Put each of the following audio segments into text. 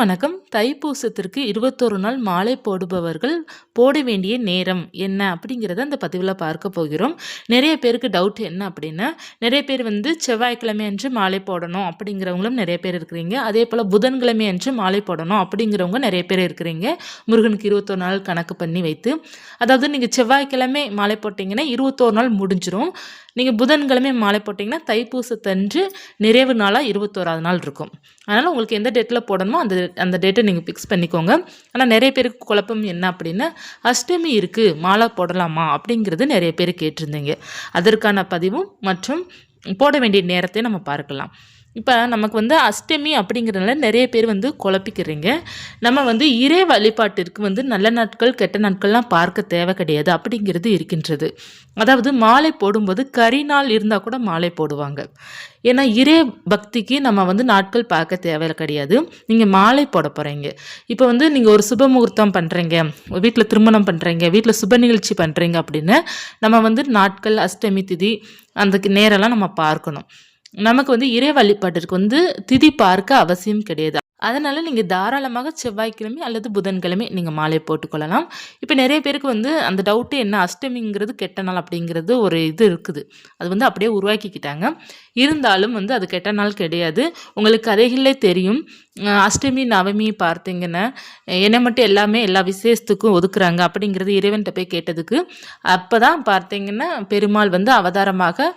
வணக்கம். தைப்பூசத்திற்கு இருபத்தொரு நாள் மாலை போடுபவர்கள் போட வேண்டிய நேரம் என்ன அப்படிங்கிறத அந்த பதிவில் பார்க்க போகிறோம். நிறைய பேருக்கு டவுட் என்ன அப்படின்னா நிறைய பேர் வந்து செவ்வாய்க்கிழமை அன்று மாலை போடணும் அப்படிங்கிறவங்களும் நிறைய பேர் இருக்கிறீங்க. அதே போல் புதன்கிழமை அன்று மாலை போடணும் அப்படிங்கிறவங்க நிறைய பேர் இருக்கிறீங்க. முருகனுக்கு இருபத்தொரு நாள் கணக்கு பண்ணி வைத்து. அதாவது நீங்கள் செவ்வாய்க்கிழமை மாலை போட்டிங்கன்னா இருபத்தோரு நாள் முடிஞ்சிடும் நீங்கள் புதன்கிழமை மாலை போட்டிங்கன்னா தைப்பூசத்தன்று நிறைவு நாளாக இருபத்தோராது நாள் இருக்கும். அதனால் உங்களுக்கு எந்த டேட்டில் போடணுமோ அந்த அந்த டேட்டை நீங்கள் ஃபிக்ஸ் பண்ணிக்கோங்க. ஆனால் நிறைய பேருக்கு குழப்பம் என்ன அப்படின்னா அஷ்டமி இருக்குது மாலை போடலாமா அப்படிங்கிறது நிறைய பேர் கேட்டிருந்தீங்க. அதற்கான பதிவும் மற்றும் போட வேண்டிய நேரத்தை நம்ம பார்க்கலாம். இப்போ நமக்கு வந்து அஷ்டமி அப்படிங்கிறதுனால நிறைய பேர் வந்து குழப்பிக்கிறீங்க. நம்ம வந்து இறை வழிபாட்டிற்கு வந்து நல்ல நாட்கள் கெட்ட நாட்கள்லாம் பார்க்க தேவை கிடையாது. அப்படிங்கிறது இருக்கின்றது. அதாவது மாலை போடும்போது கரி நாள் இருந்தால் கூட மாலை போடுவாங்க. ஏன்னா இறை பக்திக்கு நம்ம வந்து நாட்கள் பார்க்க தேவை கிடையாது. நீங்கள் மாலை போட போகிறீங்க இப்போ வந்து நீங்கள் ஒரு சுப முகூர்த்தம் பண்ணுறீங்க வீட்டில் திருமணம் பண்ணுறீங்க வீட்டில் சுப நிகழ்ச்சி பண்ணுறீங்க அப்படின்னு நம்ம வந்து நாட்கள் அஷ்டமி திதி அந்த நேரெல்லாம் நம்ம பார்க்கணும். நமக்கு வந்து இறை வழிபாட்டிற்கு வந்து திதி பார்க்க அவசியம் கிடையாது. அதனால் நீங்கள் தாராளமாக செவ்வாய்க்கிழமை அல்லது புதன்கிழமை நீங்கள் மாலை போட்டுக்கொள்ளலாம். இப்போ நிறைய பேருக்கு வந்து அந்த டவுட்டு என்ன அஷ்டமிங்கிறது கெட்ட நாள் அப்படிங்கிறது ஒரு இது இருக்குது. அது வந்து அப்படியே உருவாக்கிக்கிட்டாங்க. இருந்தாலும் வந்து அது கெட்ட நாள் கிடையாது. உங்களுக்கு கதைகளே தெரியும். அஷ்டமி நவமி பார்த்தீங்கன்னா என்னை மட்டும் எல்லாமே எல்லா விசேஷத்துக்கும் ஒதுக்குறாங்க அப்படிங்கிறது இறைவன்கிட்ட போய் கேட்டதுக்கு. அப்போ தான் பார்த்தீங்கன்னா பெருமாள் வந்து அவதாரமாக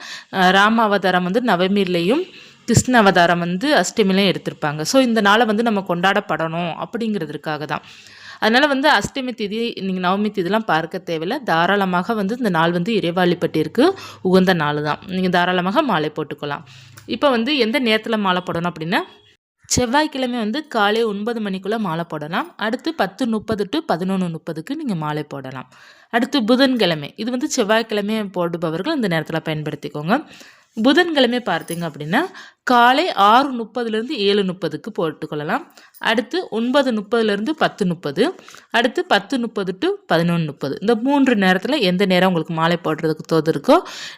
ராம அவதாரம் வந்து நவமிலையும் கிருஷ்ண அவதாரம் வந்து அஷ்டமிலையும் எடுத்திருப்பாங்க. ஸோ இந்த நாளை வந்து நம்ம கொண்டாடப்படணும் அப்படிங்கிறதுக்காக தான். அதனால் வந்து அஷ்டமி திதி நீங்கள் நவமி திதிலாம் பார்க்க தேவையில்லை. தாராளமாக வந்து இந்த நாள் வந்து இறைவாளிப்பட்டிற்கு உகந்த நாள் தான். நீங்கள் தாராளமாக மாலை போட்டுக்கலாம். இப்போ வந்து எந்த நேரத்தில் மாலை போடணும் அப்படின்னா செவ்வாய்க்கிழமை வந்து காலை ஒன்பது மணிக்குள்ளே மாலை போடலாம். அடுத்து பத்து முப்பது டு பதினொன்று முப்பதுக்கு நீங்கள் மாலை போடலாம். அடுத்து புதன்கிழமை இது வந்து செவ்வாய்க்கிழமை போடுபவர்கள் இந்த நேரத்தில் பயன்படுத்திக்கோங்க. புதன்கிழமை பார்த்தீங்க அப்படின்னா காலை ஆறு முப்பதுலேருந்து ஏழு முப்பதுக்கு போட்டுக்கொள்ளலாம். அடுத்து ஒன்பது முப்பதுலேருந்து பத்து முப்பது. அடுத்து பத்து முப்பது டு பதினொன்று முப்பது. இந்த மூன்று நேரத்தில் எந்த நேரம் உங்களுக்கு மாலை போடுறதுக்கு தோது இருக்கோ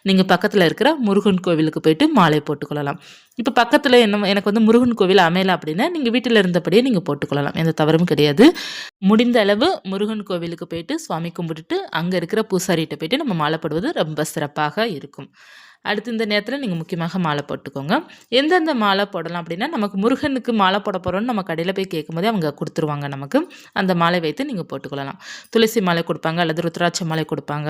நீங்கள் பக்கத்தில் இருக்கிற முருகன் கோவிலுக்கு போயிட்டு மாலை போட்டுக்கொள்ளலாம். இப்போ பக்கத்தில் என்ன எனக்கு வந்து முருகன் கோவில் அமையல அப்படின்னா நீங்கள் வீட்டில் இருந்தபடியே நீங்கள் போட்டுக்கொள்ளலாம். எந்த தவறும் கிடையாது. முடிந்த அளவு முருகன் கோவிலுக்கு போயிட்டு சுவாமி கும்பிட்டுட்டு அங்கே இருக்கிற பூசாரிகிட்ட போயிட்டு நம்ம மாலை போடுவது ரொம்ப சிறப்பாக இருக்கும். அடுத்து இந்த நேரத்தில் நீங்கள் முக்கியமாக மாலை போட்டுக்கோங்க. எந்தெந்த மாலை போடலாம் அப்படின்னா நமக்கு முருகனுக்கு மாலை போட போகிறோன்னு நம்ம கடையில் போய் கேட்கும்போதே அவங்க கொடுத்துருவாங்க நமக்கு. அந்த மாலை வைத்து நீங்கள் போட்டுக்கொள்ளலாம். துளசி மாலை கொடுப்பாங்க அல்லது ருத்ராட்ச மாலை கொடுப்பாங்க.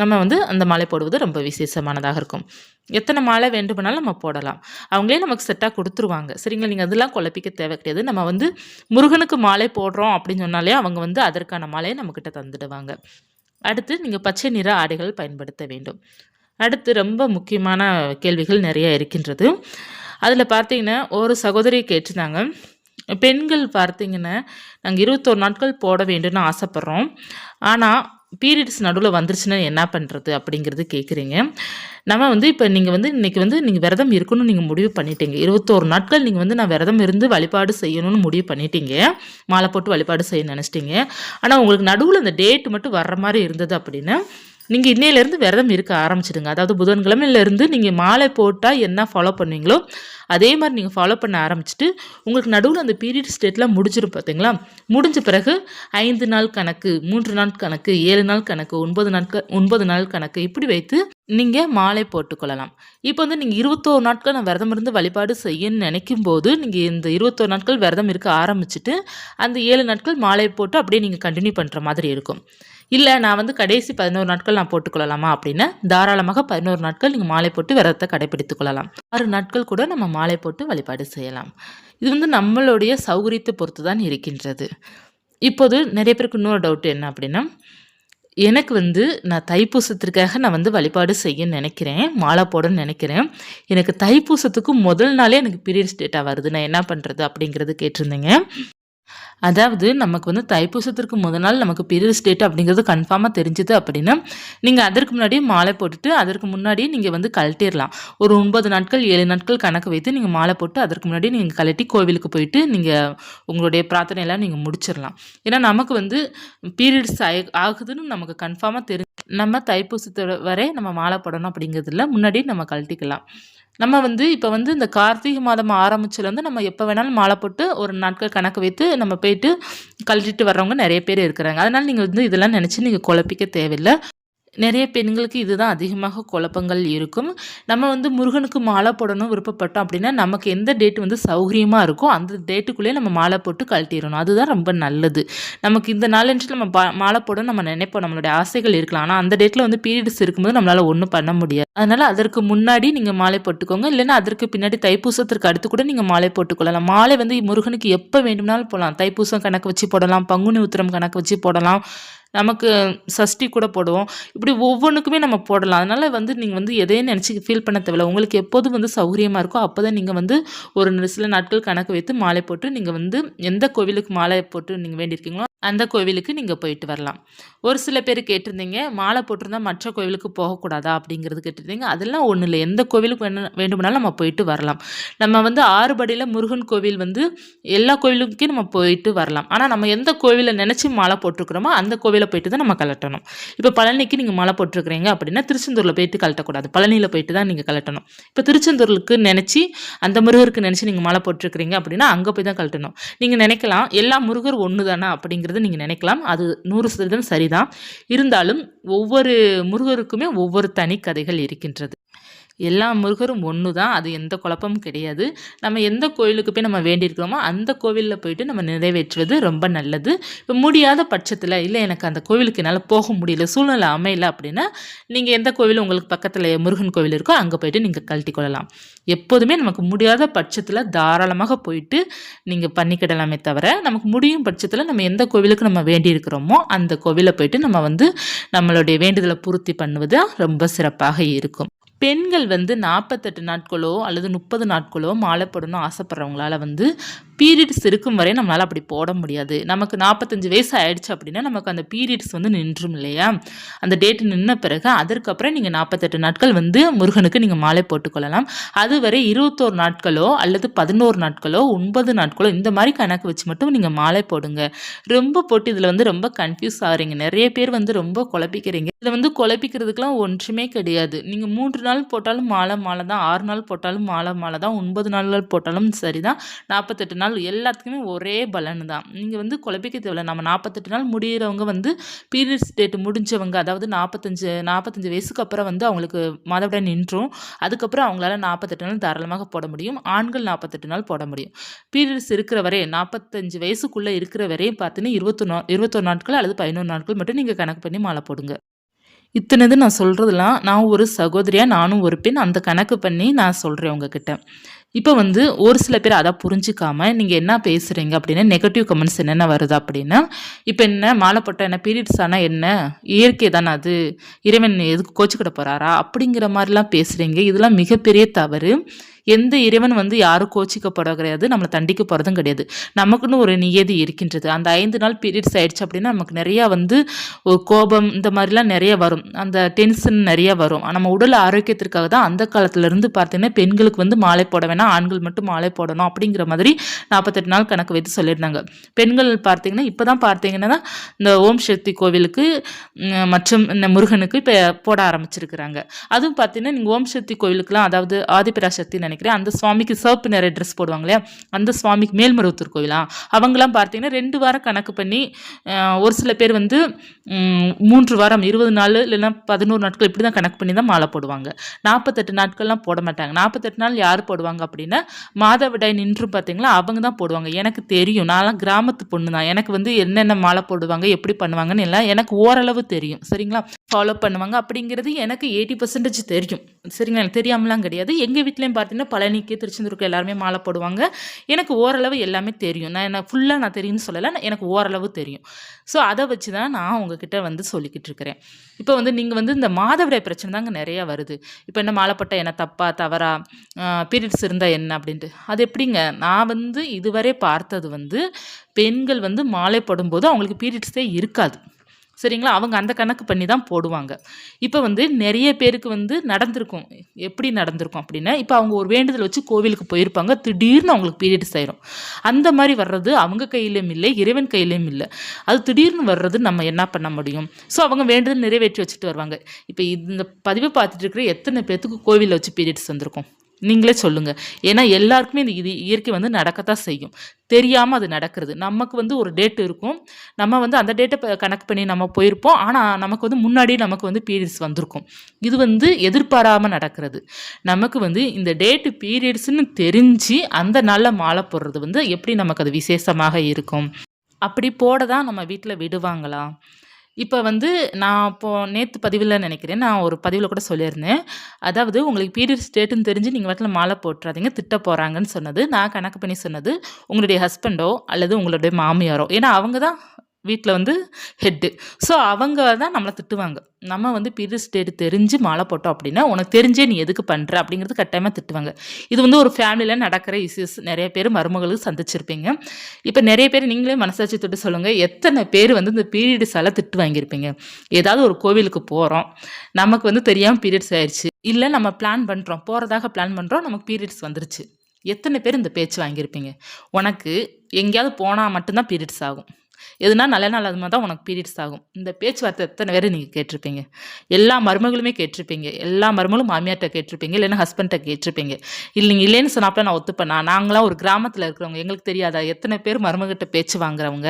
நம்ம வந்து அந்த மாலை போடுவது ரொம்ப விசேஷமானதாக இருக்கும். எத்தனை மாலை வேண்டுமானாலும் நம்ம போடலாம். அவங்களே நமக்கு செட்டாக கொடுத்துருவாங்க. சரிங்களா? நீங்கள் அதெல்லாம் குழப்பிக்க தேவை கிடையாது. நம்ம வந்து முருகனுக்கு மாலை போடுறோம் அப்படின்னு சொன்னாலே அவங்க வந்து அதற்கான மாலையை நம்மக்கிட்ட தந்துடுவாங்க. அடுத்து நீங்கள் பச்சை நிற ஆடைகள் பயன்படுத்த வேண்டும். அடுத்து ரொம்ப முக்கியமான கேள்விகள் நிறைய இருக்கின்றது. அதில் பார்த்தீங்கன்னா ஒரு சகோதரி கேட்டிருந்தாங்க. பெண்கள் பார்த்தீங்கன்னா நாங்கள் இருபத்தோரு நாட்கள் போட வேண்டும்னு ஆசைப்பட்றோம். ஆனால் பீரியட்ஸ் நடுவில் வந்துருச்சுன்னா என்ன பண்ணுறது அப்படிங்கிறது கேட்குறீங்க நம்ம வந்து இப்போ நீங்கள் வந்து இன்றைக்கி வந்து நீங்கள் விரதம் இருக்கணும்னு நீங்கள் முடிவு பண்ணிட்டீங்க. இருபத்தோரு நாட்கள் நீங்கள் வந்து நான் விரதம் இருந்து வழிபாடு செய்யணும்னு முடிவு பண்ணிட்டீங்க. மாலை போட்டு வழிபாடு செய்ய நினச்சிட்டிங்க. ஆனால் உங்களுக்கு நடுவில் அந்த டேட் மட்டும் வர்ற மாதிரி இருந்தது அப்படின்னா நீங்கள் இன்னையிலேருந்து விரதம் இருக்க ஆரம்பிச்சிடுங்க. அதாவது புதன்கிழமையிலேருந்து நீங்கள் மாலை போட்டால் என்ன ஃபாலோ பண்ணுவீங்களோ அதே மாதிரி நீங்கள் ஃபாலோ பண்ண ஆரம்பிச்சுட்டு உங்களுக்கு நடுவில் அந்த பீரியட் ஸ்டேட்லாம் முடிஞ்சிடும் பார்த்தீங்களா முடிஞ்ச பிறகு ஐந்து நாள் கணக்கு மூன்று நாள் கணக்கு ஏழு நாள் கணக்கு ஒன்பது நாட்கள் ஒன்பது நாள் கணக்கு இப்படி வைத்து நீங்கள் மாலை போட்டுக்கொள்ளலாம் இப்போ வந்து நீங்கள் இருபத்தோரு நாட்கள் நான் விரதம் இருந்து வழிபாடு செய்யணும்னு நினைக்கும் போது நீங்கள் இந்த இருபத்தோரு நாட்கள் விரதம் இருக்க ஆரம்பிச்சுட்டு அந்த ஏழு நாட்கள் மாலை போட்டு அப்படியே நீங்கள் கண்டினியூ பண்ணுற மாதிரி இருக்கும். இல்லை நான் வந்து கடைசி பதினோரு நாட்கள் நான் போட்டுக்கொள்ளலாமா அப்படின்னா தாராளமாக பதினோரு நாட்கள் நீங்கள் மாலை போட்டு விரதத்தை கடைபிடித்துக் கொள்ளலாம். ஆறு நாட்கள் கூட நம்ம மாலை போட்டு வழிபாடு செய்யலாம். இது வந்து நம்மளுடைய சௌகரியத்தை பொறுத்து தான் இருக்கின்றது. இப்போது நிறைய பேருக்கு இன்னொரு டவுட் என்ன அப்படின்னா எனக்கு வந்து நான் தைப்பூசத்திற்காக நான் வந்து வழிபாடு செய்ய நினைக்கிறேன் மாலை போடணும்னு நினைக்கிறேன். எனக்கு தைப்பூசத்துக்கு முதல் நாளே எனக்கு பீரியட்ஸ் டேட்டாக வருது. நான் என்ன பண்ணுறது அப்படிங்கிறது கேட்டிருந்தேங்க. அதாவது நமக்கு வந்து தைப்பூசத்திற்கு முதல் நாள் நமக்கு பீரியட் ஸ்டேட் அப்படிங்கிறது கன்ஃபார்மாக தெரிஞ்சுது அப்படின்னா நீங்கள் அதற்கு முன்னாடியே மாலை போட்டுட்டு அதற்கு முன்னாடியே நீங்கள் வந்து கழட்டிடலாம். ஒரு ஒன்பது நாட்கள் ஏழு நாட்கள் கணக்கு வைத்து நீங்கள் மாலை போட்டு அதற்கு முன்னாடி நீங்கள் கழட்டி கோவிலுக்கு போயிட்டு நீங்கள் உங்களுடைய பிரார்த்தனையெல்லாம் நீங்கள் முடிச்சிடலாம். ஏன்னா நமக்கு வந்து பீரியட்ஸ் ஆகுதுன்னு நமக்கு கன்ஃபார்மாக தெரிஞ்சு நம்ம தைப்பூசத்தோட வரை நம்ம மாலை போடணும் அப்படிங்கிறதுல முன்னாடி நம்ம கழட்டிக்கலாம். நம்ம வந்து இப்போ வந்து இந்த கார்த்திகை மாதம் ஆரம்பிச்சுலேருந்து நம்ம எப்போ வேணாலும் மாலை போட்டு ஒரு நாட்கள் கணக்கு வைத்து நம்ம போயிட்டு கழட்டிட்டு வர்றவங்க நிறைய பேர் இருக்கிறாங்க. அதனால் நீங்கள் வந்து இதெல்லாம் நினச்சி நீங்கள் குழப்பிக்க தேவையில்லை. நிறைய பெண்களுக்கு இதுதான் அதிகமாக குழப்பங்கள் இருக்கும். நம்ம வந்து முருகனுக்கு மாலை போடணும் விருப்பப்பட்டோம் அப்படின்னா நமக்கு எந்த டேட் வந்து சௌகரியமாக இருக்கோ அந்த டேட்டுக்குள்ளேயே நம்ம மாலை போட்டு கழட்டிடணும். அதுதான் ரொம்ப நல்லது. நமக்கு இந்த நாளன்று நம்ம மாலை போடணும் நம்ம நினைப்போம். நம்மளுடைய ஆசைகள் இருக்கலாம். ஆனால் அந்த டேட்டில் வந்து பீரியட்ஸ் இருக்கும்போது நம்மளால் ஒன்றும் பண்ண முடியாது. அதனால் அதற்கு முன்னாடி நீங்கள் மாலை போட்டுக்கோங்க. இல்லைன்னா அதற்கு பின்னாடி தைப்பூசத்திற்கு அடுத்து கூட நீங்கள் மாலை போட்டுக்கொள்ளலாம். மாலை வந்து முருகனுக்கு எப்போ வேண்டும்னாலும் போடலாம். தைப்பூசம் கணக்கு வச்சு போடலாம். பங்குனி உத்திரம் கணக்கு வச்சு போடலாம். நமக்கு சஷ்டி கூட போடுவோம். இப்படி ஒவ்வொன்றுக்குமே நம்ம போடலாம். அதனால் வந்து நீங்கள் வந்து எதையும் நினச்சி ஃபீல் பண்ண தேவையில்ல. உங்களுக்கு எப்போதும் வந்து சௌகரியமாக இருக்கோ அப்போ தான் நீங்கள் வந்து ஒரு சில நாட்கள் கணக்கு வைத்து மாலை போட்டு நீங்கள் வந்து எந்த கோவிலுக்கு மாலை போட்டு நீங்கள் வேண்டியிருக்கீங்களோ அந்த கோவிலுக்கு நீங்கள் போயிட்டு வரலாம். ஒரு சில பேர் கேட்டிருந்தீங்க மாலை போட்டிருந்தா மற்ற கோவிலுக்கு போகக்கூடாதா அப்படிங்கிறது கேட்டிருந்தீங்க. அதெல்லாம் ஒன்றும் இல்லை. எந்த கோவிலுக்கு வேணும் வேண்டுமானாலும் நம்ம போயிட்டு வரலாம். நம்ம வந்து ஆறுபடியில் முருகன் கோவில் வந்து எல்லா கோவிலுக்கும் நம்ம போயிட்டு வரலாம். ஆனால் நம்ம எந்த கோவிலை நினச்சி மாலை போட்டிருக்கிறோமோ அந்த கோவில் போயிட்டு தான் நம்ம கலட்டணும். இப்போ பழனிக்கு நீங்கள் மழை போட்டிருக்கிறீங்க அப்படின்னா திருச்செந்தூரில் போயிட்டு கலட்டக்கூடாது. பழனியில் போயிட்டு தான் நீங்கள் கலட்டணும். இப்போ திருச்செந்தூருக்கு நினச்சி அந்த முருகருக்கு நினச்சி நீங்கள் மழை போட்டிருக்கிறீங்க அப்படின்னா அங்கே போய் தான் கலட்டணும். நீங்கள் நினைக்கலாம் எல்லா முருகர் ஒன்று தானே அப்படிங்கிறது நீங்கள் நினைக்கலாம். அது நூறு சதவீதம் சரிதான். இருந்தாலும் ஒவ்வொரு முருகருக்குமே ஒவ்வொரு தனி கதைகள் இருக்கின்றது. எல்லா முருகரும் ஒன்று தான் அது எந்த குழப்பமும் கிடையாது. நம்ம எந்த கோயிலுக்கு போய் நம்ம வேண்டியிருக்கிறோமோ அந்த கோவிலில் போயிட்டு நம்ம நிறைவேற்றுவது ரொம்ப நல்லது. இப்போ முடியாத பட்சத்தில் இல்லை எனக்கு அந்த கோவிலுக்கு என்னால் போக முடியல சூழ்நிலை அமையல அப்படின்னா நீங்கள் எந்த கோவில் உங்களுக்கு பக்கத்தில் முருகன் கோவில் இருக்கோ அங்கே போயிட்டு நீங்கள் கழட்டி கொள்ளலாம். எப்போதுமே நமக்கு முடியாத பட்சத்தில் தாராளமாக போயிட்டு நீங்கள் பண்ணிக்கிடலாமே தவிர நமக்கு முடியும் பட்சத்தில் நம்ம எந்த கோவிலுக்கு நம்ம வேண்டியிருக்கிறோமோ அந்த கோவிலை போயிட்டு நம்ம வந்து நம்மளுடைய வேண்டுதலை பூர்த்தி பண்ணுவது ரொம்ப சிறப்பாக இருக்கும். பெண்கள் வந்து நாற்பத்தெட்டு நாட்களோ அல்லது முப்பது நாட்களோ மாலை போடணும் ஆசைப்பட்றவங்களால வந்து பீரியட்ஸ் இருக்கும் வரை நம்மளால் அப்படி போட முடியாது. நமக்கு நாற்பத்தஞ்சு வயசு ஆயிடுச்சு அப்படின்னா நமக்கு அந்த பீரியட்ஸ் வந்து நின்றும் இல்லையா? அந்த டேட் நின்ன பிறகு அதற்கப்புறம் நீங்கள் நாற்பத்தெட்டு நாட்கள் வந்து முருகனுக்கு நீங்கள் மாலை போட்டுக்கொள்ளலாம் அதுவரை இருபத்தோரு நாட்களோ அல்லது பதினோரு நாட்களோ ஒன்பது நாட்களோ இந்த மாதிரி கணக்கு வச்சு மட்டும் நீங்கள் மாலை போடுங்க. ரொம்ப போட்டு இதில் வந்து ரொம்ப கன்ஃபியூஸ் ஆகிறீங்க. நிறைய பேர் வந்து ரொம்ப குழப்பிக்கிறீங்க. இதில் வந்து குழப்பிக்கிறதுக்கெலாம் ஒன்றுமே கிடையாது. நீங்கள் மூன்று நாள் போட்டாலும் மாலை மாலை தான். ஆறு நாள் போட்டாலும் மாலை மாலை தான். ஒன்பது நாள்கள் போட்டாலும் சரி தான் நாற்பத்தெட்டு நாள் எல்லாத்துக்குமே ஒரே பலன் தான் நீங்கள் வந்து குழப்பிக்க தேவையில்ல. நம்ம நாற்பத்தெட்டு நாள் முடிகிறவங்க வந்து பீரியட்ஸ் டேட் முடிஞ்சவங்க அதாவது நாற்பத்தஞ்சு நாற்பத்தஞ்சு வயசுக்கு அப்புறம் வந்து அவங்களுக்கு மாதவிடாய் நின்றும். அதுக்கப்புறம் அவங்களால நாற்பத்தெட்டு நாள் தாராளமாக போட முடியும். ஆண்கள் நாற்பத்தெட்டு நாள் போட முடியும். பீரியட்ஸ் இருக்கிற வரை நாற்பத்தஞ்சு வயசுக்குள்ளே இருக்கிற வரையும் பார்த்தீங்கன்னா இருபத்தொன்னா இருபத்தொரு நாட்கள் அல்லது பதினொன்று நாட்கள் மட்டும் நீங்கள் கணக்கு பண்ணி மாலை போடுங்க. இத்தனைது நான் சொல்கிறதுலாம் நான் ஒரு சகோதரியாக நானும் ஒரு பெண் அந்த கணக்கு பண்ணி நான் சொல்கிறேன் உங்ககிட்ட. இப்போ வந்து ஒரு சில பேர் அதை புரிஞ்சிக்காமல் நீங்கள் என்ன பேசுகிறீங்க அப்படின்னா நெகட்டிவ் கமெண்ட்ஸ் என்னென்ன வருது அப்படின்னா இப்போ என்ன மாலை போட்டால் என்ன பீரியட்ஸ் ஆனால் என்ன? இயற்கை தானே அது. இறைவன் எதுக்கு கோச்சிக்கிட போகிறாரா அப்படிங்கிற மாதிரிலாம் பேசுகிறீங்க இதெல்லாம் மிகப்பெரிய தவறு. எந்த இறைவன் வந்து யாரும் கோச்சிக்கப்பட கிடையாது நம்மளை தண்டிக்க போகிறதும் கிடையாது. நமக்குன்னு ஒரு நியதி இருக்கின்றது. அந்த ஐந்து நாள் பீரியட்ஸ் ஆயிடுச்சு அப்படின்னா நமக்கு நிறையா வந்து ஒரு கோபம் இந்த மாதிரிலாம் நிறைய வரும். அந்த டென்ஷன் நிறைய வரும். நம்ம உடல் ஆரோக்கியத்திற்காக தான் அந்த காலத்துலேருந்து பார்த்தீங்கன்னா பெண்களுக்கு வந்து மாலை போட வேணாம் ஆண்கள் மட்டும் மாலை போடணும் அப்படிங்கிற மாதிரி நாற்பத்தெட்டு நாள் கணக்கு வைத்து சொல்லியிருந்தாங்க. பெண்கள் பார்த்தீங்கன்னா இப்போ தான் பார்த்தீங்கன்னா இந்த ஓம் சக்தி கோவிலுக்கு மற்றும் இந்த முருகனுக்கு இப்போ போட ஆரம்பிச்சிருக்கிறாங்க. அதுவும் பார்த்தீங்கன்னா நீங்கள் ஓம் சக்தி கோவிலுக்குலாம் அதாவது ஆதிபராசக்தி நினைக்கிறேன் நினைக்கிறேன். அந்த சுவாமிக்கு சிவப்பு நிறைய ட்ரெஸ் போடுவாங்க இல்லையா அந்த சுவாமிக்கு மேல்மருவத்தூர் கோவிலா? அவங்களாம் பார்த்தீங்கன்னா ரெண்டு வாரம் கணக்கு பண்ணி ஒரு சில பேர் வந்து மூன்று வாரம் இருபது நாள் இல்லைன்னா பதினோரு நாட்கள் இப்படி தான் கணக்கு பண்ணி தான் மாலை போடுவாங்க. நாற்பத்தெட்டு நாட்கள்லாம் போட மாட்டாங்க. நாற்பத்தெட்டு நாள் யார் போடுவாங்க அப்படின்னா மாதவிடாய் நின்று பார்த்தீங்களா? அவங்க தான் போடுவாங்க. எனக்கு தெரியும். நான்லாம் கிராமத்து பொண்ணு தான் எனக்கு வந்து என்னென்ன மாலை போடுவாங்க எப்படி பண்ணுவாங்கன்னு எல்லாம் எனக்கு ஓரளவு தெரியும். சரிங்களா? ஃபாலோ பண்ணுவாங்க. அப்படிங்கிறது எனக்கு எயிட்டி பர்சன்டேஜ் தெரியும். சரிங்களா? எனக்கு தெரியாமலாம் கிடையாது. எங்கள் வீட்லேயும் பார்த்தீங்கன்னா பழனிக்கு திருச்செந்தூருக்கு எல்லாருமே மாலை போடுவாங்க. எனக்கு ஓரளவு எல்லாமே தெரியும். நான் என்ன ஃபுல்லாக நான் தெரியும்னு சொல்லலை. எனக்கு ஓரளவு தெரியும். ஸோ அதை வச்சு தான் நான் உங்ககிட்ட வந்து சொல்லிக்கிட்டு இருக்கிறேன். இப்போ வந்து நீங்கள் வந்து இந்த மாதவிடாய் பிரச்சனை தாங்க நிறையா வருது. இப்போ என்ன மாலைப்பட்ட என்ன தப்பா தவறா? பீரியட்ஸ் இருந்தால் என்ன அப்படின்ட்டு. அது எப்படிங்க? நான் வந்து இதுவரை பார்த்தது வந்து பெண்கள் வந்து மாலை போடும்போது அவங்களுக்கு பீரியட்ஸே இருக்காது. சரிங்களா? அவங்க அந்த கணக்கு பண்ணி தான் போடுவாங்க. இப்போ வந்து நிறைய பேருக்கு வந்து நடந்திருக்கும். எப்படி நடந்திருக்கும் அப்படின்னா இப்போ அவங்க ஒரு வேண்டுதல் வச்சு கோவிலுக்கு போயிருப்பாங்க. திடீர்னு அவங்களுக்கு பீரியட்ஸ் ஆயிரும். அந்த மாதிரி வர்றது அவங்க கையிலையும் இல்லை இறைவன் கையிலையும் இல்லை. அது திடீர்னு வர்றது நம்ம என்ன பண்ண முடியும்? ஸோ அவங்க வேண்டுதல் நிறைவேற்றி வச்சுட்டு வருவாங்க. இப்போ இந்த பதிவை பார்த்துட்டு இருக்கிற எத்தனை பேர்த்துக்கு கோவிலில் வச்சு பீரியட்ஸ் வந்திருக்கும்? நீங்களே சொல்லுங்கள் ஏன்னா எல்லாருக்குமே இந்த இது இயற்கை வந்து நடக்கத்தான் செய்யும். தெரியாமல் அது நடக்கிறது. நமக்கு வந்து ஒரு டேட் இருக்கும். நம்ம வந்து அந்த டேட்டை கணக்கு பண்ணி நம்ம போயிருப்போம். ஆனால் நமக்கு வந்து முன்னாடியே நமக்கு வந்து பீரியட்ஸ் வந்திருக்கும். இது வந்து எதிர்பாராமல் நடக்கிறது. நமக்கு வந்து இந்த டேட்டு பீரியட்ஸ்னு தெரிஞ்சு அந்த நாளில் மாலை போடுறது வந்து எப்படி நமக்கு அது விசேஷமாக இருக்கும்? அப்படி போட தான் நம்ம வீட்டில் விடுவாங்களா? இப்போ வந்து நான் இப்போது நேற்று பதிவில் நினைக்கிறேன். நான் ஒரு பதிவில் கூட சொல்லியிருந்தேன். அதாவது உங்களுக்கு பீரியட்ஸ் டேட்டுன்னு தெரிஞ்சு நீங்கள் வீட்டில் மாலை போட்டுறாதீங்க திட்ட போகிறாங்கன்னு சொன்னது. நான் கணக்கு பண்ணி சொன்னது உங்களுடைய ஹஸ்பண்டோ அல்லது உங்களுடைய மாமியாரோ? ஏன்னா அவங்க தான் வீட்டில் வந்து ஹெட்டு ஸோ அவங்க தான் நம்மளை திட்டுவாங்க. நம்ம வந்து பீரியட்ஸ் டேட் தெரிஞ்சு மாலை போட்டோம் அப்படின்னா உனக்கு தெரிஞ்சே நீ எதுக்கு பண்ணுற அப்படிங்கிறது கட்டாயமாக திட்டுவாங்க. இது வந்து ஒரு ஃபேமிலியில் நடக்கிற இஷ்யூஸ் நிறைய பேர் மருமகளுக்கு சந்திச்சிருப்பீங்க. இப்போ நிறைய பேர் நீங்களே மனசாட்சி தொட்டு சொல்லுங்கள் எத்தனை பேர் வந்து இந்த பீரியட்ஸால் திட்டு வாங்கியிருப்பீங்க? ஏதாவது ஒரு கோவிலுக்கு போகிறோம் நமக்கு வந்து தெரியாமல் பீரியட்ஸ் ஆயிடுச்சு இல்லை நம்ம பிளான் பண்ணுறோம் போகிறதாக பிளான் பண்ணுறோம் நமக்கு பீரியட்ஸ் வந்துருச்சு. எத்தனை பேர் இந்த பேச்சு வாங்கியிருப்பீங்க? உனக்கு எங்கேயாவது போனால் மட்டும்தான் பீரியட்ஸ் ஆகும். எதுனா நல்ல நாள் அது மாதிரி தான் உனக்கு பீரியட்ஸ் ஆகும். இந்த பேச்சுவார்த்தை எத்தனை பேர் நீங்கள் கேட்டிருப்பீங்க? எல்லா மருமகளுமே கேட்டிருப்பீங்க. எல்லா மருமகளும் மாமியார்கிட்ட கேட்டிருப்பீங்க. இல்லைன்னா ஹஸ்பண்ட்டை கேட்டிருப்பீங்க. இல்லைங்க இல்லைன்னு சொன்னாப்பல நான் ஒத்துப்பேன். நான் நாங்களாம் ஒரு கிராமத்தில் இருக்கிறவங்க. எங்களுக்கு தெரியாதா? எத்தனை பேர் மருமகிட்ட பேச்சு வாங்குறவங்க?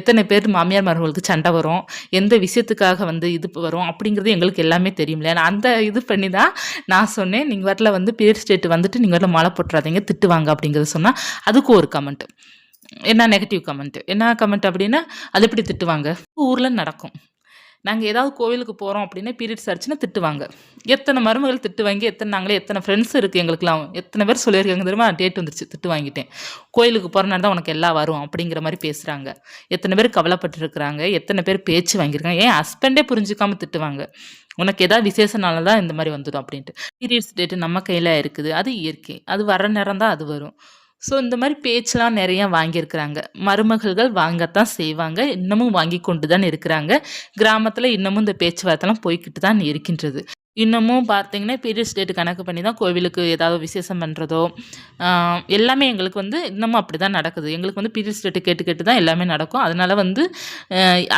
எத்தனை பேர் மாமியார் மருமகளுக்கு சண்டை வரும்? எந்த விஷயத்துக்காக வந்து இது வரும்? அப்படிங்கிறது எங்களுக்கு எல்லாமே தெரியும்ல. நான் அந்த இது பண்ணி தான் நான் சொன்னேன். நீங்கள் வரல வந்து பீரியட் ஸ்டேட் வந்துட்டு நீங்கள் வரல மழை போட்டுறாதீங்க. திட்டுவாங்க அப்படிங்கிறத சொன்னால் அதுக்கு ஒரு கமெண்ட் என்ன நெகட்டிவ் கமெண்ட் என்ன கமெண்ட் அப்படின்னா அது எப்படி திட்டுவாங்க? ஊரில் நடக்கும். நாங்கள் ஏதாவது கோவிலுக்கு போகிறோம் அப்படின்னா பீரியட்ஸ் ஆச்சுன்னா திட்டுவாங்க. எத்தனை மருமகள் திட்டு வாங்கி எத்தனை நாங்களே எத்தனை ஃப்ரெண்ட்ஸ் இருக்குது எங்களுக்குலாம் எத்தனை பேர் சொல்லியிருக்காங்க தெரியுமா? டேட் வந்துருச்சு திட்டு வாங்கிட்டேன். கோயிலுக்கு போகிறனால தான் உனக்கு எல்லாம் வரும் அப்படிங்கிற மாதிரி பேசுகிறாங்க எத்தனை பேர் கவலைப்பட்டுருக்குறாங்க எத்தனை பேர் பேச்சு வாங்கியிருக்காங்க. ஏன் ஹஸ்பண்டே புரிஞ்சுக்காமல் திட்டுவாங்க? உனக்கு ஏதாவது விசேஷனால தான் இந்த மாதிரி வந்துடும் அப்படின்ட்டு. பீரியட்ஸ் டேட்டு நம்ம கையில் இருக்குது அது இயற்கை. அது வர நேரம் தான் அது வரும். ஸோ இந்த மாதிரி பேச்செலாம் நிறையா வாங்கியிருக்கிறாங்க. மருமகள்கள் வாங்கத்தான் செய்வாங்க. இன்னமும் வாங்கி கொண்டு தான் இருக்கிறாங்க. கிராமத்தில் இன்னமும் இந்த பேச்சுவார்த்தைலாம் போய்கிட்டு தான் இருக்கின்றது. இன்னமும் பார்த்தீங்கன்னா பீரியட்ஸ் டேட் கணக்கு பண்ணி தான் கோவிலுக்கு ஏதாவது விசேஷம் பண்ணுறதோ எல்லாமே எங்களுக்கு வந்து இன்னமும் அப்படி தான் நடக்குது. எங்களுக்கு வந்து பீரியட்ஸ் டேட்டு கேட்டு கேட்டு தான் எல்லாமே நடக்கும். அதனால் வந்து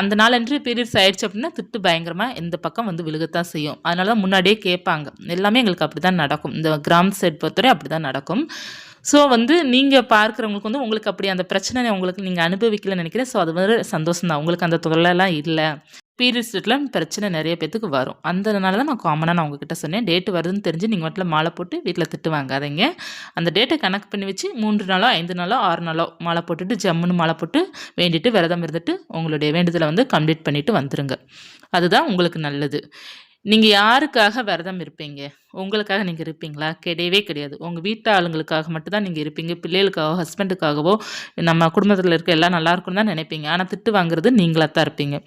அந்த நாளன்று பீரியட்ஸ் ஆயிடுச்சு அப்படின்னா திட்டு பயங்கரமாக இந்த பக்கம் வந்து விழுகத்தான் செய்யும். அதனால தான் முன்னாடியே கேட்பாங்க. எல்லாமே எங்களுக்கு அப்படி தான் நடக்கும். இந்த கிராம சைட் பொறுத்தவரை அப்படி தான் நடக்கும். ஸோ வந்து நீங்கள் பார்க்குறவங்களுக்கு வந்து உங்களுக்கு அப்படி அந்த பிரச்சனை உங்களுக்கு நீங்கள் அனுபவிக்கலன்னு நினைக்கிறேன். ஸோ அது வந்து சந்தோஷம் தான். உங்களுக்கு அந்த தொல்லைலாம் இல்லை. பீரியட்ஸில் பிரச்சனை நிறைய பேத்துக்கு வரும். அந்தனால தான் நான் காமனாக நான் உங்ககிட்ட சொன்னேன். டேட்டு வருதுன்னு தெரிஞ்சு நீங்கள் வீட்டில் மாலை போட்டு வீட்டில் திட்டு வாங்காதீங்க. அந்த டேட்டை கணக்கு பண்ணி வச்சு மூன்று நாளோ ஐந்து நாளோ ஆறு நாளோ மாலை போட்டுட்டு ஜம்முன்னு மாலை போட்டு வேண்டிட்டு விரதம் இருந்துட்டு உங்களுடைய வேண்டுதலை வந்து கம்ப்ளீட் பண்ணிவிட்டு வந்துடுங்க அதுதான் உங்களுக்கு நல்லது. நீங்கள் யாருக்காக விரதம் இருப்பீங்க? உங்களுக்காக நீங்கள் இருப்பீங்களா? கிடையவே கிடையாது. உங்கள் வீட்டு ஆளுங்களுக்காக மட்டும்தான் நீங்கள் இருப்பீங்க. பிள்ளைகளுக்காகவோ ஹஸ்பண்டுக்காகவோ நம்ம குடும்பத்தில் இருக்க எல்லாம் நல்லா இருக்கும்னு தான் நினைப்பீங்க. ஆனால் திட்டு வாங்குறது நீங்களாக தான் இருப்பீங்க.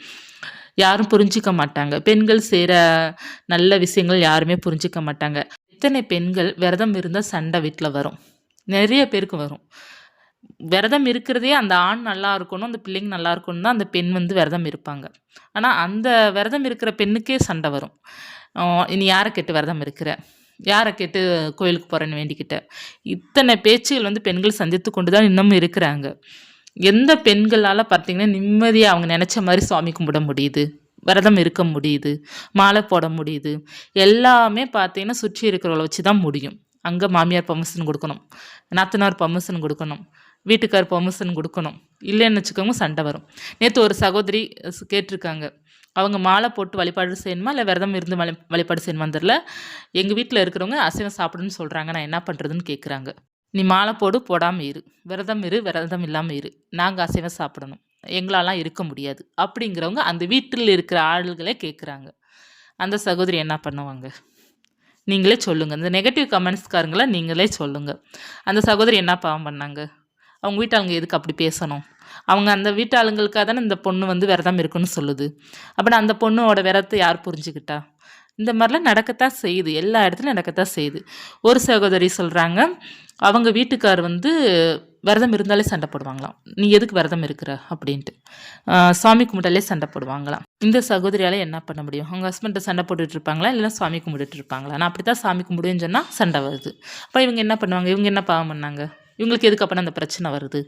யாரும் புரிஞ்சிக்க மாட்டாங்க. பெண்கள் செய்கிற நல்ல விஷயங்கள் யாருமே புரிஞ்சிக்க மாட்டாங்க. எத்தனை பெண்கள் விரதம் இருந்தால் சண்டை வீட்டில் வரும்? நிறைய பேருக்கு வரும். விரதம் இருக்கிறதே அந்த ஆண் நல்லா இருக்கணும் அந்த பிள்ளைங்க நல்லா இருக்கணும் தான் அந்த பெண் வந்து விரதம் இருப்பாங்க. ஆனால் அந்த விரதம் இருக்கிற பெண்ணுக்கே சண்டை வரும். இனி யாரை கேட்டு விரதம் இருக்கிற? யாரை கேட்டு கோயிலுக்கு போகிறேன்னு வேண்டிக்கிட்ட? இத்தனை பேச்சுகள் வந்து பெண்கள் சந்தித்து கொண்டு தான் இன்னமும் இருக்கிறாங்க. எந்த பெண்களால் பார்த்தீங்கன்னா நிம்மதியாக அவங்க நினச்ச மாதிரி சுவாமி கும்பிட முடியுது? விரதம் இருக்க முடியுது? மாலை போட முடியுது? எல்லாமே பார்த்தீங்கன்னா சுற்றி இருக்கிறவளை வச்சு தான் முடியும். அங்கே மாமியார் பர்மிஷன் கொடுக்கணும். நாத்தனார் பர்மிஷன் கொடுக்கணும். வீட்டுக்கார் பெர்மிஷன் கொடுக்கணும். இல்லைன்னு வச்சுக்கோங்க சண்டை வரும். நேற்று ஒரு சகோதரி கேட்டிருக்காங்க. அவங்க மாலை போட்டு வழிபாடு செய்யணுமா? இல்லை விரதம் இருந்து வழி வழிபாடு செய்யணுமா தெரில எங்கள் வீட்டில் இருக்கிறவங்க அசைவம் சாப்பிடுன்னு சொல்கிறாங்க நான் என்ன பண்ணுறதுன்னு கேட்குறாங்க நீ மாலை போடு போடாமல் இரு. விரதம் இரு விரதம் இல்லாமல் இரு. நாங்கள் அசைவம் சாப்பிடணும். எங்களாலாம் இருக்க முடியாது. அப்படிங்கிறவங்க அந்த வீட்டில் இருக்கிற ஆள்களே கேட்குறாங்க அந்த சகோதரி என்ன பண்ணுவாங்க? நீங்களே சொல்லுங்கள் இந்த நெகட்டிவ் கமெண்ட்ஸ்காரங்கள நீங்களே சொல்லுங்கள் அந்த சகோதரி என்ன பாவம் பண்ணாங்க? அவங்க வீட்டாளுங்க எதுக்கு அப்படி பேசணும்? அவங்க அந்த வீட்டாளுங்களுக்காக தானே இந்த பொண்ணு வந்து விரதம் இருக்குன்னு சொல்லுது. அப்படி அந்த பொண்ணோட விரதத்தை யார் புரிஞ்சுக்கிட்டா? இந்த மாதிரிலாம் நடக்கத்தான் செய்யுது. எல்லா இடத்துலையும் நடக்கத்தான் செய்யுது. ஒரு சகோதரி சொல்கிறாங்க அவங்க வீட்டுக்கார் வந்து விரதம் இருந்தாலே சண்டை போடுவாங்களாம். நீ எதுக்கு விரதம் இருக்கிற? அப்படின்ட்டு. சாமி கும்பிட்டாலே சண்டை போடுவாங்களாம். இந்த சகோதரியால் என்ன பண்ண முடியும்? அவங்க ஹஸ்பண்ட்டை சண்டை போட்டுட்டு இருப்பாங்களா? இல்லைன்னா சாமி கும்பிட்டுட்டு இருப்பாங்களா? நான் அப்படி தான் சாமி கும்பிடுவேன்னு சொன்னால் சண்டை வருது. அப்போ இவங்க என்ன பண்ணுவாங்க? இவங்க என்ன பாவம் பண்ணாங்க? இவங்களுக்கு எதுக்கு அப்போ அந்த பிரச்சனை வருது?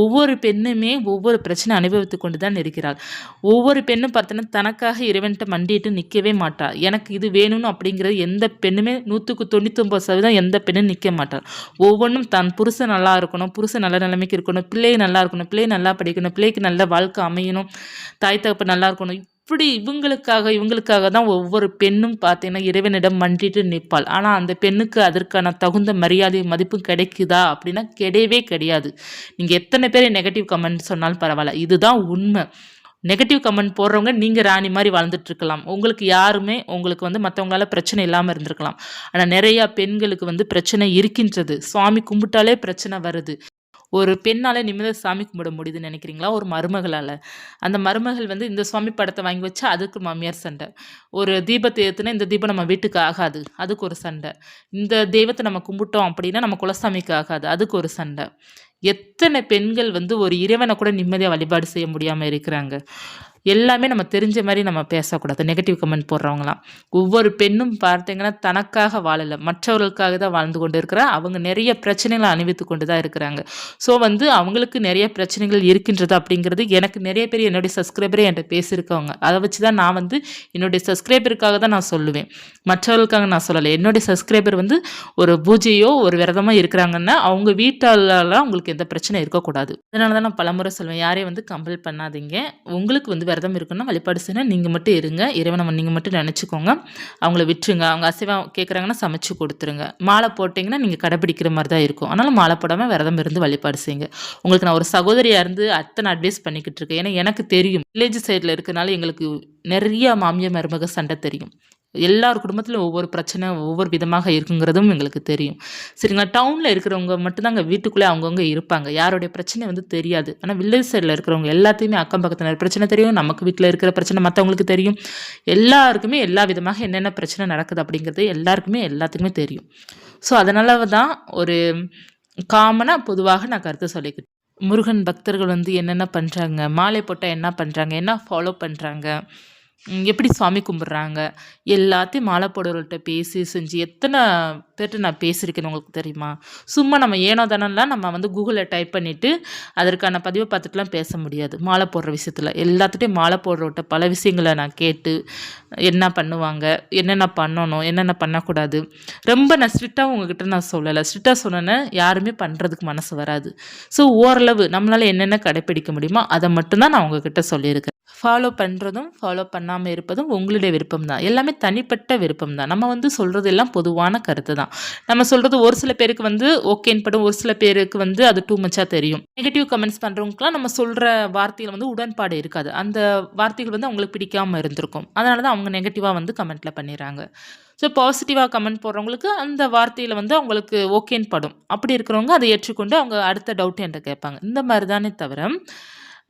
ஒவ்வொரு பெண்ணுமே ஒவ்வொரு பிரச்சனை அனுபவித்து கொண்டு தான் இருக்கிறாள். ஒவ்வொரு பெண்ணும் பார்த்தோன்னா தனக்காக இறைவன்கிட்ட மண்டிட்டு நிற்கவே மாட்டாள் எனக்கு இது வேணும்னு அப்படிங்கிறது எந்த பெண்ணுமே நூற்றுக்கு தொண்ணூத்தொம்பது சதவீதம் எந்த பெண்ணும் நிற்க மாட்டாள் ஒவ்வொன்றும் தன் புருஷன் நல்லா இருக்கணும் புருஷன் நல்ல நிலைமைக்கு இருக்கணும் பிள்ளை நல்லா இருக்கணும் பிள்ளை நல்லா படிக்கணும் பிள்ளைக்கு நல்ல வாழ்க்கை அமையணும் தாய் தகப்பு நல்லா இருக்கணும். இப்படி இவங்களுக்காக இவங்களுக்காக தான் ஒவ்வொரு பெண்ணும் பார்த்தீங்கன்னா இறைவனிடம் மண்டிட்டு நிற்பாள். ஆனால் அந்த பெண்ணுக்கு அதற்கான தகுந்த மரியாதை மதிப்பும் கிடைக்குதா அப்படின்னா கிடையவே கிடையாது. நீங்கள் எத்தனை பேர் நெகட்டிவ் கமெண்ட் சொன்னாலும் பரவாயில்ல. இதுதான் உண்மை. நெகட்டிவ் கமெண்ட் போடுறவங்க நீங்கள் ராணி மாதிரி வாழ்ந்துட்டு இருக்கலாம் உங்களுக்கு யாருமே உங்களுக்கு வந்து மற்றவங்களால பிரச்சனை இல்லாமல் இருந்திருக்கலாம். ஆனால் நிறையா பெண்களுக்கு வந்து பிரச்சனை இருக்கின்றது. சுவாமி கும்பிட்டாலே பிரச்சனை வருது. ஒரு பெண்ணால் நிம்மதியாக சாமி கும்பிட முடியுதுன்னு நினைக்கிறீங்களா? ஒரு மருமகளால். அந்த மருமகள் வந்து இந்த சுவாமி படத்தை வாங்கி வச்சா அதுக்கு மாமியார் சண்டை. ஒரு தீபத்தை ஏற்றுனா இந்த தீபம் நம்ம வீட்டுக்கு ஆகாது. அதுக்கு ஒரு சண்டை. இந்த தெய்வத்தை நம்ம கும்பிட்டோம் அப்படின்னா நம்ம குலசாமிக்கு ஆகாது. அதுக்கு ஒரு சண்டை. எத்தனை பெண்கள் வந்து ஒரு இறைவனை கூட நிம்மதியாக வழிபாடு செய்ய முடியாமல் இருக்கிறாங்க. எல்லாமே நம்ம தெரிஞ்ச மாதிரி நம்ம பேசக்கூடாது. நெகட்டிவ் கமெண்ட் போடுறவங்களாம் ஒவ்வொரு பெண்ணும் பார்த்தீங்கன்னா தனக்காக வாழலை. மற்றவர்களுக்காக தான் வாழ்ந்து கொண்டு இருக்கிறா அவங்க நிறைய பிரச்சனைகளை அணிவித்து கொண்டு தான் இருக்கிறாங்க. ஸோ வந்து அவங்களுக்கு நிறைய பிரச்சனைகள் இருக்கின்றது அப்படிங்கிறது எனக்கு நிறைய பேர் என்னுடைய சப்ஸ்கிரைபரே என்கிட்ட பேசியிருக்கவங்க. அதை வச்சு தான் நான் வந்து என்னுடைய சப்ஸ்கிரைபருக்காக தான் நான் சொல்லுவேன். மற்றவர்களுக்காக நான் சொல்லலை. என்னுடைய சப்ஸ்கிரைபர் வந்து ஒரு பூஜையோ ஒரு விரதமோ இருக்கிறாங்கன்னா அவங்க வீட்டாலலாம் உங்களுக்கு எந்த பிரச்சனை இருக்கக்கூடாது. அதனால தான் நான் பலமுறை சொல்லுவேன் யாரையும் வந்து கம்பல் பண்ணாதீங்க. உங்களுக்கு வந்து விரதம் இருக்குன்னா வழிபாடு செய்யணும். நீங்கள் மட்டும் இருங்க. இறைவனை நீங்கள் மட்டும் நினச்சிக்கோங்க. அவங்கள விட்டுருங்க. அவங்க அசைவம் கேட்குறாங்கன்னா சமைச்சு கொடுத்துருங்க. மாலை போட்டிங்கன்னா நீங்கள் கடைப்பிடிக்கிற மாதிரி தான் இருக்கும். அதனால் மாலை போடாமல் விரதம் இருந்து வழிபாடு செய்யுங்க. உங்களுக்கு நான் ஒரு சகோதரியாக இருந்து அத்தனை அட்வைஸ் பண்ணிக்கிட்டு இருக்கேன். ஏன்னா எனக்கு தெரியும். வில்லேஜ் சைடில் இருக்கனால எங்களுக்கு நிறைய மாமிய மருமக சண்டை தெரியும். எல்லார் குடும்பத்திலும் ஒவ்வொரு பிரச்சனை ஒவ்வொரு விதமாக இருக்குங்கிறதும் எங்களுக்கு தெரியும். சரிங்களா? டவுனில் இருக்கிறவங்க மட்டும்தாங்க வீட்டுக்குள்ளே அவங்கவுங்க இருப்பாங்க. யாருடைய பிரச்சனை வந்து தெரியாது. ஆனால் வில்லேஜ் சைடில் இருக்கிறவங்க எல்லாத்தையுமே அக்கம் பக்கத்தில் பிரச்சனை தெரியும் நமக்கு வீட்டில் இருக்கிற பிரச்சனை மற்றவங்களுக்கு தெரியும். எல்லாருக்குமே எல்லா விதமாக என்னென்ன பிரச்சனை நடக்குது அப்படிங்கிறது எல்லாருக்குமே எல்லாத்துக்குமே தெரியும். ஸோ அதனால தான் ஒரு காமனாக பொதுவாக நான் கருத்து சொல்லிக்கிட்டேன் முருகன் பக்தர்கள் வந்து என்னென்ன பண்ணுறாங்க மாலை போட்டால் என்ன பண்ணுறாங்க என்ன ஃபாலோ பண்ணுறாங்க எப்படி சாமி கும்பிட்றாங்க? எல்லாத்தையும் மாலை போடுறவர்கள்ட்ட பேசி செஞ்சு எத்தனை பேர்கிட்ட நான் பேசியிருக்கேன்னு உங்களுக்கு தெரியுமா? சும்மா நம்ம ஏனோ தானெல்லாம் நம்ம வந்து கூகுளில் டைப் பண்ணிவிட்டு அதற்கான பதிவை பார்த்துட்டுலாம் பேச முடியாது. மாலை போடுற விஷயத்தில். எல்லாத்துட்டையும் மாலை போடுறவட்ட பல விஷயங்களை நான் கேட்டு என்ன பண்ணுவாங்க? என்னென்ன பண்ணணும்? என்னென்ன பண்ணக்கூடாது? ரொம்ப நான் ஸ்ட்ரிக்டாக உங்ககிட்ட நான் சொல்லலை. ஸ்ட்ரிக்டாக சொன்னேன்னா யாருமே பண்ணுறதுக்கு மனசு வராது. ஸோ ஓரளவு நம்மளால் என்னென்ன கடைப்பிடிக்க முடியுமோ அதை மட்டும்தான் நான் உங்ககிட்ட சொல்லியிருக்கேன். ஃபாலோ பண்ணுறதும் ஃபாலோ பண்ணாமல் இருப்பதும் உங்களுடைய விருப்பம் தான் எல்லாமே தனிப்பட்ட விருப்பம் தான் நம்ம வந்து சொல்கிறது எல்லாம் பொதுவான கருத்து தான் நம்ம சொல்கிறது ஒரு சில பேருக்கு வந்து ஓகேன்னு படும் ஒரு சில பேருக்கு வந்து அது டூ மச்சாக தெரியும். நெகட்டிவ் கமெண்ட்ஸ் பண்ணுறவங்களுக்குலாம் நம்ம சொல்கிற வார்த்தையில் வந்து உடன்பாடு இருக்காது. அந்த வார்த்தைகள் வந்து அவங்களுக்கு பிடிக்காமல் இருந்திருக்கும். அதனால தான் அவங்க நெகட்டிவாக வந்து கமெண்ட்டில் பண்ணிடுறாங்க. ஸோ பாசிட்டிவாக கமெண்ட் போடுறவங்களுக்கு அந்த வார்த்தையில் வந்து அவங்களுக்கு ஓகேன்னு படும். அப்படி இருக்கிறவங்க அதை ஏற்றுக்கொண்டு அவங்க அடுத்த டவுட் என்கிட்ட கேட்பாங்க. இந்த மாதிரி தானே தவிர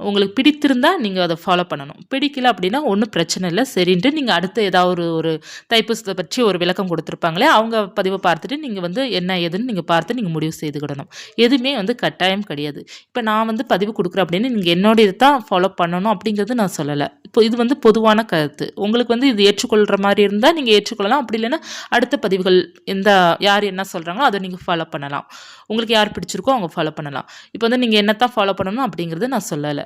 உங்களுக்கு பிடித்திருந்தால் நீங்கள் அதை ஃபாலோ பண்ணணும். பிடிக்கல அப்படின்னா ஒன்றும் பிரச்சனை இல்லை. சரின்ட்டு நீங்கள் அடுத்த ஏதாவது ஒரு ஒரு தைப்பூசத்தை பற்றி ஒரு விளக்கம் கொடுத்துருப்பாங்களே அவங்க பதிவை பார்த்துட்டு நீங்கள் வந்து என்ன ஏதுன்னு நீங்கள் பார்த்து நீங்கள் முடிவு செய்துக்கிடணும். எதுவுமே வந்து கட்டாயம் கிடையாது. இப்போ நான் வந்து பதிவு கொடுக்குறேன் அப்படின்னு நீங்கள் என்னோட தான் ஃபாலோ பண்ணணும் அப்படிங்கிறது நான் சொல்லலை. இப்போ இது வந்து பொதுவான கருத்து. உங்களுக்கு வந்து இது ஏற்றுக்கொள்கிற மாதிரி இருந்தால் நீங்கள் ஏற்றுக்கொள்ளலாம். அப்படி இல்லைன்னா அடுத்த பதிவுகள் எந்த யார் என்ன சொல்கிறாங்களோ அதை நீங்கள் ஃபாலோ பண்ணலாம். உங்களுக்கு யார் பிடிச்சிருக்கோ அவங்க ஃபாலோ பண்ணலாம். இப்போ வந்து நீங்கள் என்னத்தான் ஃபாலோ பண்ணணும் அப்படிங்கிறது நான் சொல்லலை.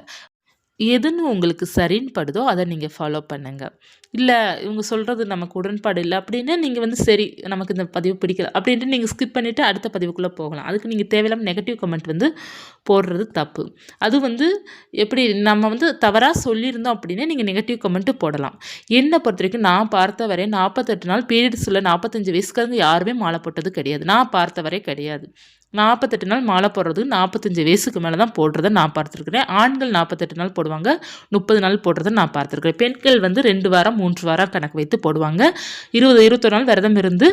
எதுன்னு உங்களுக்கு சரின்னு படுதோ அதை நீங்கள் ஃபாலோ பண்ணுங்கள் இல்லை இவங்க சொல்கிறது நமக்கு உடன்பாடு இல்லை அப்படின்னு நீங்கள் வந்து சரி நமக்கு இந்த பதிவு பிடிக்கல அப்படின்ட்டு நீங்கள் ஸ்கிப் பண்ணிவிட்டு அடுத்த பதிவுக்குள்ளே போகலாம். அதுக்கு நீங்கள் தேவையில்லாமல் நெகட்டிவ் கமெண்ட் வந்து போடுறது தப்பு. அது வந்து எப்படி நம்ம வந்து தவறாக சொல்லியிருந்தோம் அப்படின்னா நீங்கள் நெகட்டிவ் கமெண்ட்டு போடலாம். என்னை பொறுத்த வரைக்கும் நான் பார்த்த வரை நாற்பத்தெட்டு நாள் பீரியட்ஸில் நாற்பத்தஞ்சு வயசுக்காரங்க யாருமே மாலை போட்டது கிடையாது. நான் பார்த்த வரை கிடையாது. நாற்பத்தெட்டு நாள் மாலை போடுறது நாற்பத்தஞ்சு வயசுக்கு மேலே தான் போடுறத நான் பார்த்துருக்குறேன். ஆண்கள் நாற்பத்தெட்டு நாள் போடுவாங்க. முப்பது நாள் போடுறத நான் பார்த்துருக்குறேன். பெண்கள் வந்து ரெண்டு வாரம் மூன்று வாரம் கணக்கு வைத்து போடுவாங்க. இருபது இருபத்தொரு நாள் விரதம் இருந்து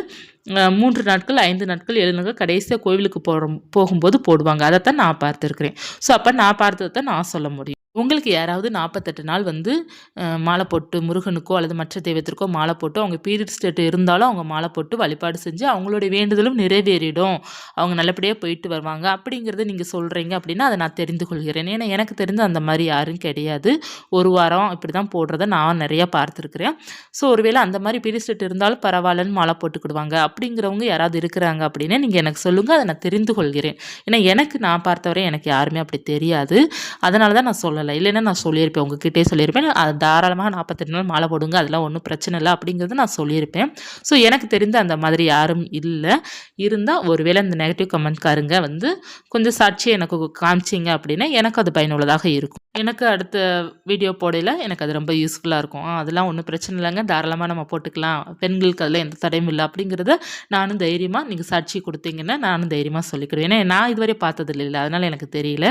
மூன்று நாட்கள் ஐந்து நாட்கள் ஏழு நாட்கள் கடைசியாக கோவிலுக்கு போகிற போகும்போது போடுவாங்க. அதைத்தான் நான் பார்த்துருக்குறேன். ஸோ அப்போ நான் பார்த்ததை தான் நான் சொல்ல முடியும். உங்களுக்கு யாராவது நாற்பத்தெட்டு நாள் வந்து மாலை போட்டு முருகனுக்கோ அல்லது மற்ற தெய்வத்திற்கோ மாலை போட்டு அவங்க பீரியட் ஸ்டேட் இருந்தாலும் அவங்க மாலை போட்டு வழிபாடு செஞ்சு அவங்களுடைய வேண்டுதலும் நிறைவேறிடும். அவங்க நல்லபடியாக போயிட்டு வருவாங்க. அப்படிங்கிறத நீங்கள் சொல்கிறீங்க அப்படின்னா அதை நான் தெரிந்து கொள்கிறேன். ஏன்னா எனக்கு தெரிந்து அந்த மாதிரி யாரும் கிடையாது. ஒரு வாரம் இப்படி தான் போடுறத நான் நிறையா பார்த்துருக்குறேன். ஸோ ஒருவேளை அந்த மாதிரி பீரியட் ஸ்டேட் இருந்தாலும் பரவாயில்லன்னு மாலை போட்டுக்கிடுவாங்க. அப்படிங்கிறவங்க யாராவது இருக்கிறாங்க அப்படின்னா நீங்கள் எனக்கு சொல்லுங்கள் அதை நான் தெரிந்து கொள்கிறேன். ஏன்னா எனக்கு நான் பார்த்தவரை எனக்கு யாருமே அப்படி தெரியாது. அதனால தான் நான் சொல்லலை. இல்லைன்னா நான் சொல்லியிருப்பேன் உங்ககிட்டே சொல்லியிருப்பேன். அது தாராளமாக நாற்பத்தெட்டு நாள் மாலை போடுங்க அதெல்லாம் ஒன்றும் பிரச்சனை இல்லை அப்படிங்கிறது நான் சொல்லியிருப்பேன். ஸோ எனக்கு தெரிந்த அந்த மாதிரி யாரும் இல்லை. இருந்தால் ஒருவேளை அந்த நெகட்டிவ் கமெண்ட்காரங்க வந்து கொஞ்சம் சாட்சி எனக்கு காமிச்சிங்க அப்படின்னா எனக்கு அது பயனுள்ளதாக இருக்கும். எனக்கு அடுத்த வீடியோ போடையில் எனக்கு அது ரொம்ப யூஸ்ஃபுல்லாக இருக்கும். அதெல்லாம் ஒன்றும் பிரச்சனை இல்லைங்க. தாராளமாக நம்ம போட்டுக்கலாம். பெண்களுக்கு அதில் எந்த தடையும் இல்லை அப்படிங்கிறத நானும் தைரியமாக நீங்கள் சாட்சி கொடுத்தீங்கன்னா நானும் தைரியமாக சொல்லிக்கிறேன். ஏன்னா நான் இதுவரை பார்த்ததில்ல இல்லை அதனால் எனக்கு தெரியல.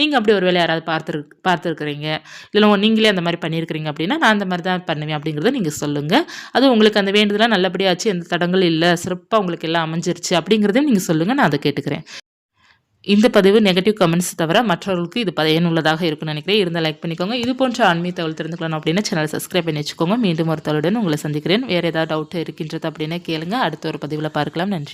நீங்கள் அப்படி ஒரு வேளை யாராவது பார்த்துரு பார்த்துருக்குறீங்க. இல்லை நீங்களே அந்த மாதிரி பண்ணியிருக்கிறீங்க அப்படின்னா நான் அந்த மாதிரி தான் பண்ணுவேன் அப்படிங்கிறத நீங்கள் சொல்லுங்கள் அது உங்களுக்கு அந்த வேண்டுதலாம் நல்லபடியாச்சு எந்த தடங்கள் இல்லை. சிறப்பாக உங்களுக்கு எல்லாம் அமைஞ்சிருச்சு அப்படிங்கிறதையும் நீங்கள் சொல்லுங்கள் நான் அதை கேட்டுக்கிறேன். இந்த பதிவு நெகட்டிவ் கமெண்ட்ஸ் தவிர மற்றவர்களுக்கு இது பயனுள்ளதாக இருக்கும்னு நினைக்கிறேன். இருந்தால் லைக் பண்ணிக்கோங்க. இது போன்ற ஆன்மீக தகவல் தெரிந்துக்கலாம் அப்படின்னா சேனலை சப்ஸ்கிரைப் பண்ணி வச்சுக்கோங்க. மீண்டும் ஒரு தகவலுடன் உங்களை சந்திக்கிறேன். வேறு ஏதாவது டவுட் இருக்கின்றது அப்படின்னா கேளுங்க. அடுத்த ஒரு பதிவில் பார்க்கலாம். நன்றி.